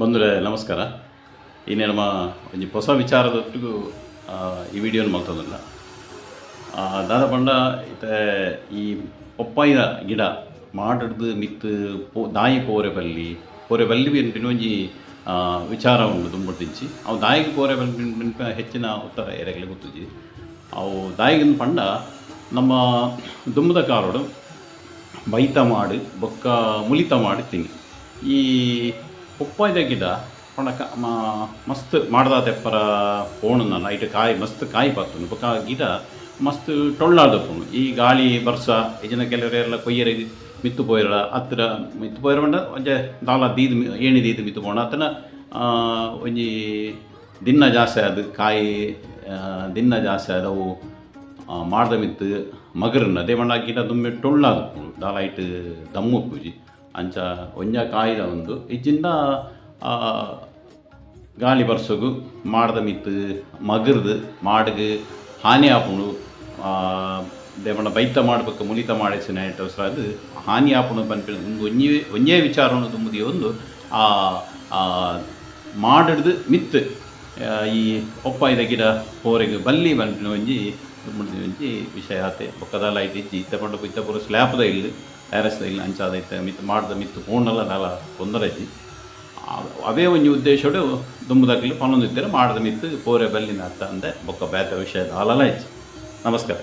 ಬಂದರೆ ನಮಸ್ಕಾರ. ಇನ್ನೇ ನಮ್ಮ ಒಂಜಿ ಹೊಸ ವಿಚಾರದೊಟ್ಟಿಗೂ ಈ ವಿಡಿಯೋನ ಮಲ್ತದಲ್ಲ. ದಾದ ಪಂಡ ಇತ್ತೆ ಈ ಪಪ್ಪಾಯಿನ ಗಿಡ, ಮಾಡಿಡ್ದು ಮಿತ್ತು ಪೋ ದಾಯಿ ಪೋರೆ ಬಲ್ಲಿ ಪೋರೆ ಬಲ್ಲಿ ಬಿಂಪಿನ ಒಂಜಿ ವಿಚಾರ ಉಂಡು ತುಂಬಿಂಚಿ ಅವು ದಾಯಿಗೆ ಪೋರೆ ಬಲ್ಲಿ ಹೆಚ್ಚಿನ ಉತ್ತರ ಎರೆಗಲಿ ಗೊತ್ತುಜಿ. ಅವು ದಾಯಿಗಿನ ಪಂಡ ನಮ್ಮ ದುಮ್ಮದ ಕಾರೋಡು ಬೈತ ಮಾಡಿ, ಬೊಕ್ಕ ಮುಲಿತ ಮಾಡಿ ತಿನ್ನಿ. ಈ ಪಪ್ಪಾಯ್ದ ಗಿಡ ಪಂಡ ಕ ಮಸ್ತ್ ಮಾಡ್ದ ತೆಪ್ಪರ ನೈಟ್ ಕಾಯಿ, ಮಸ್ತ್ ಕಾಯಿ ಬರ್ತುಂಡು ಬೊಕ್ಕ ಗಿಡ ಮಸ್ತ್ ಟೊಳ್ಳಾದ ಪೋಣು. ಈ ಗಾಳಿ ಬರ್ಸ ಇಜಿನ ಕೆಲವರೆಲ್ಲ ಕೊಯ್ಯರೆ ಮಿತ್ತು ಪೋಯಿರಳ ಹತ್ತಿರ ಮಿತ್ತು ಪೋಯಿರ ಪಂಡ ಒಂಜೆ ದಾಲ ದೀದ್ ಏಣಿ ದೀದ್ ಮಿತ್ತು ಪೋಣ. ಅತನ ಒಂಜಿ ದಿನ ಜಾಸ್ತಿ ಆದ ಕಾಯಿ ದಿನ್ನ ದಿನ ಜಾಸ್ತಿ ಆದವು ಮಾಡ್ದ ಮಿತ್ತು ಮಗರನ್ನ. ಮಂಡ ಗಿಡ ದುಮ್ಮೆ ಟೊಳ್ಳಾದ ದಾಲ ಇಟ್ಟು ದಮ್ಮು ಪೂಜಿ. ಅಂಚ ಒಂಜ ಕಾಯಿದ ಒಂದು. ಇಜ್ಜಿಂದ ಗಾಳಿ ಬರ್ಸೋಗು, ಮಾಡ್ದ ಮಿತ್ತು, ಮಗರ್ದು, ಮಾಡಗ, ಹಾನಿ ಆಪುಣು ದೇವಣ್ಣ ಬೈತ ಮಾಡ್ಬೇಕು ಮುಲಿತ ಮಾಡಿಸಿನ ಅದು ಹಾನಿ ಆಪುಣು ಪನ್ಪಿನ ಒಂದು ಒಂಜೇ ಒಂಜೇ ವಿಚಾರವನ್ನು ತುಂಬುದಿ ಒಂದು. ಮಾಡಿಡ್ದು ಮಿತ್ತು ಈ ಒಪ್ಪಾಯ್ದ ಗಿಡ ಹೋರೆಗೆ ಬಲ್ಲಿ ಬಂಪಿನ ಒಂಜಿ ಮುಂದಿನ ಒಂಜಿ ವಿಷಯ ಆತೆ. ಪಕ್ಕದಲ್ಲ ಐತಿ ಇಜ್ಜಿ, ಇತ್ತ ಪಂಡ ಇತ್ತ ಪೂರ ಸ್ಲ್ಯಾಪ್ದ ಇಲ್ಲ. ಟ್ಯಾರಸ್ದ ಇಲ್ಲಿ ಅಂಚಾದ ಇತ್ತ ಮಿತ್, ಮಾಡ್ದ ಮಿತ್ತು ಪೂರ್ಣಲ್ಲ ನಾಲ ತೊಂದರೆ ಐತಿ. ಒಂದು ಒಂಜಿ ಉದ್ದೇಶಡು ದುಂಬುದಾಗಲಿ ಪನ್ನೊಂದಿದ್ದರೆ ಮಾಡ್ದ ಮಿತ್ತು ಪೋರೆ ಬಲ್ಲಿನ ಅರ್ಥ ಅಂದೆ, ಬೊಕ್ಕ ಬೇತ ವಿಷಯದ ಹಾಲಲ್ಲ ಐತಿ ನಮಸ್ಕಾರ.